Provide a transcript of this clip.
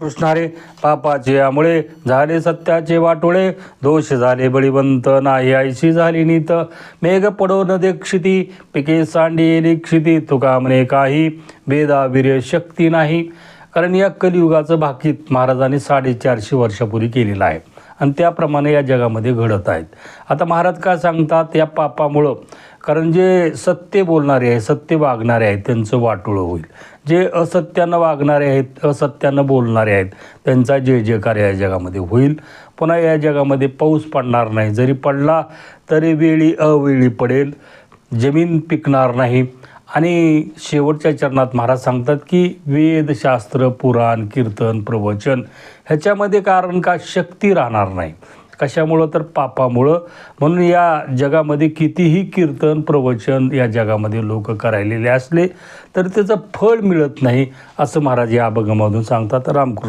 कृष्णारे पापाचे यामुळे झाले सत्याचे वाटोळे. दोष झाले बळीवंत नाही आईशी झाली नीत. मेघ पडो न दीक्षिती पिके सांडी क्षिती तुका म्हणे काही वेदावीर्य शक्ती नाही. कारण या कलियुगाचं भाकीत महाराजांनी साडेचारशे वर्षापूर्वी केलेलं आहे. आणि त्याप्रमाणे या जगामध्ये घडत आहेत. आता महाराज काय सांगतात? या पापामुळं कारण जे सत्य बोलणारे आहेत सत्य वागणारे आहेत त्यांचं वाटोळं होईल. जे असत्यानं वागणारे आहेत असत्यानं बोलणारे आहेत त्यांचा जय जयकार या जगामध्ये होईल. पुन्हा या जगामध्ये पाऊस पडणार नाही. जरी पडला तरी वेळी अवेळी पडेल. जमीन पिकणार नाही. आणि शेवटच्या चरणात महाराज सांगतात की वेदशास्त्र पुराण कीर्तन प्रवचन ह्याच्यामध्ये कारण का? शक्ती राहणार नाही. कशामुळं तर पापामुळं. म्हणून या जगामध्ये कितीही कीर्तन प्रवचन या जगामध्ये लोक करायलेले असले तर त्याचं फळ मिळत नाही असं महाराज या अभंगामधून सांगतात. रामकृष्ण